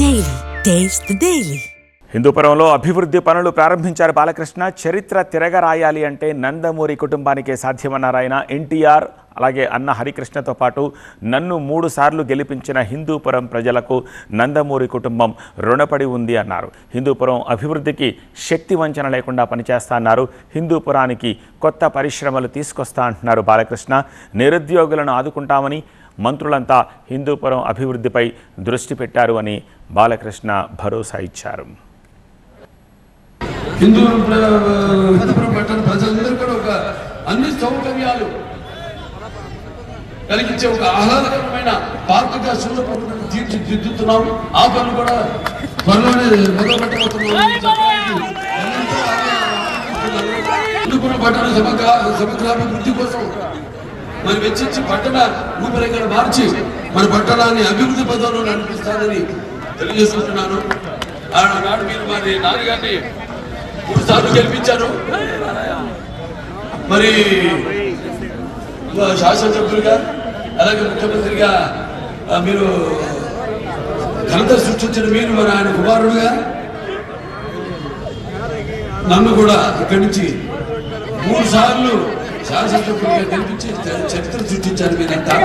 Daily taste daily హిందూపురంలో అభివృద్ధి పనులు ప్రారంభించారు బాలకృష్ణ. చరిత్ర తిరగరాయాలి అంటే నందమూరి కుటుంబానికే సాధ్యమన్నారు ఆయన ఎన్టీఆర్. అలాగే అన్న హరికృష్ణతో పాటు నన్ను మూడుసార్లు గెలిపించిన హిందూపురం ప్రజలకు నందమూరి కుటుంబం రుణపడి ఉంది అన్నారు. హిందూపురం అభివృద్ధికి శక్తి వంచన లేకుండా పనిచేస్తా అన్నారు. హిందూపురానికి కొత్త పరిశ్రమలు తీసుకొస్తా అంటున్నారు బాలకృష్ణ. నిరుద్యోగులను ఆదుకుంటామని మంత్రులంతా హిందూపురం అభివృద్ధిపై దృష్టి పెట్టారు అని బాలకృష్ణ భరోసా ఇచ్చారు. హిందూ ప్రజలందరూ కూడా ఒక అన్ని సౌకర్యాలు కలిగించే ఒక ఆహ్లాదకరమైన పార్కుగా సూర్యపట్టణం తీర్చిదిద్దుతున్నాం ఆ పనులు కూడా త్వరలోనే మొదలు పెట్టబోతున్నాం ఈ చెప్పడానికి ఎంతో ఆనందిస్తున్నారు. హిందూపురం పట్టణ సమగ్ర సమగ్రాభివృద్ధి కోసం మరి వెచ్చించి పట్టణ రూపురేఖలు మార్చి మన పట్టణాన్ని అభివృద్ధి పదంలో నడిపిస్తానని తెలియజేసుకుంటున్నాను. ఆనాడు మీరు మరి నాన్నగారిని మూడు సార్లు గెలిపించారు. మరి శాసనసభ్యులుగా అలాగే ముఖ్యమంత్రిగా మీరు ఘనత సృష్టించిన మీరు మరి ఆయన కుమారుడుగా నన్ను కూడా ఇక్కడి నుంచి మూడు సార్లు శాసనసభ్యులుగా గెలిపించి చరిత్ర సృష్టించారు మీరంతా